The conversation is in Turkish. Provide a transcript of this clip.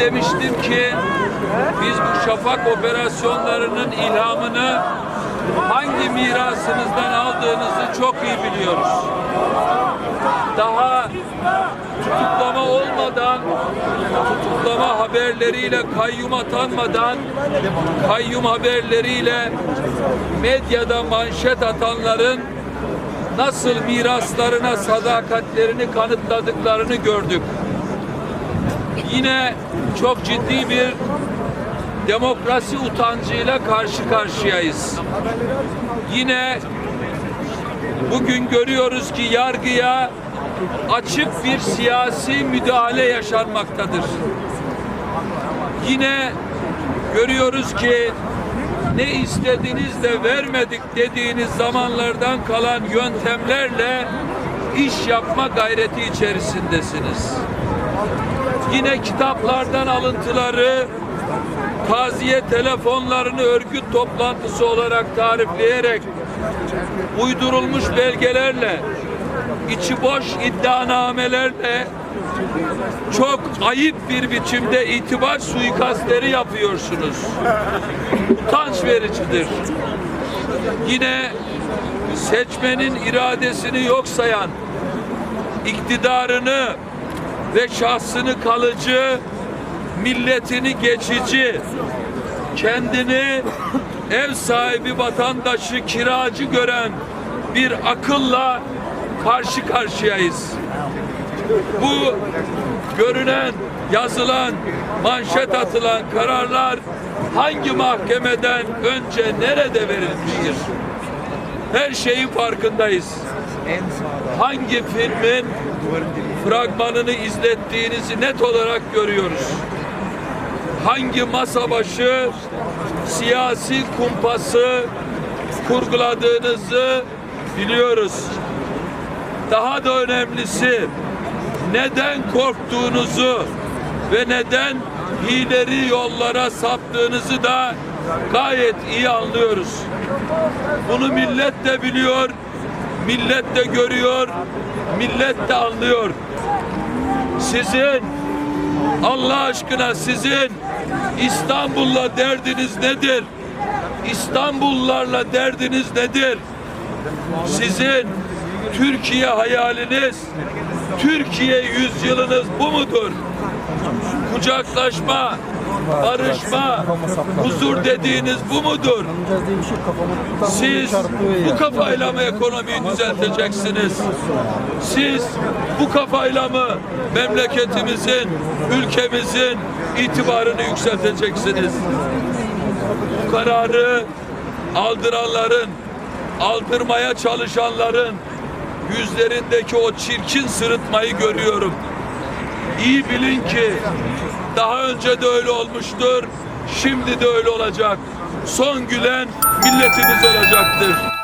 demiştim ki biz bu şafak operasyonlarının ilhamını hangi mirasınızdan aldığınızı çok iyi biliyoruz. Daha tutuklama olmadan, tutuklama haberleriyle kayyum atanmadan, kayyum haberleriyle medyada manşet atanların nasıl miraslarına sadakatlerini kanıtladıklarını gördük. Yine çok ciddi bir demokrasi utancıyla karşı karşıyayız. Yine bugün görüyoruz ki yargıya açık bir siyasi müdahale yaşanmaktadır. Yine görüyoruz ki ne istediniz de vermedik dediğiniz zamanlardan kalan yöntemlerle iş yapma gayreti içerisindesiniz. Yine kitaplardan alıntıları, taziye telefonlarını örgüt toplantısı olarak tarifleyerek uydurulmuş belgelerle, içi boş iddianamelerle çok ayıp bir biçimde itibar suikastleri yapıyorsunuz. Utanç vericidir. Yine seçmenin iradesini yok sayan, iktidarını ve şahsını kalıcı, milletini geçici, kendini ev sahibi vatandaşı kiracı gören bir akılla karşı karşıyayız. Bu görünen, yazılan, manşet atılan kararlar hangi mahkemeden önce nerede verilmiştir? Her şeyin farkındayız. Hangi filmin fragmanını izlettiğinizi net olarak görüyoruz. Hangi masa başı siyasi kumpası kurguladığınızı biliyoruz. Daha da önemlisi neden korktuğunuzu ve neden hileri yollara saptığınızı da gayet iyi anlıyoruz. Bunu millet de biliyor, millet de görüyor, millet de anlıyor. Sizin Allah aşkına sizin İstanbul'la derdiniz nedir? İstanbullularla derdiniz nedir? Sizin Türkiye hayaliniz, Türkiye yüzyılınız bu mudur? Kucaklaşma, barışma, huzur dediğiniz bu mudur? Siz bu kafayla mı ekonomiyi düzelteceksiniz? Siz bu kafayla mı memleketimizin, ülkemizin itibarını yükselteceksiniz? Bu kararı aldıranların, aldırmaya çalışanların yüzlerindeki o çirkin sırıtmayı görüyorum. İyi bilin ki daha önce de öyle olmuştur, şimdi de öyle olacak. Son gülen milletimiz olacaktır.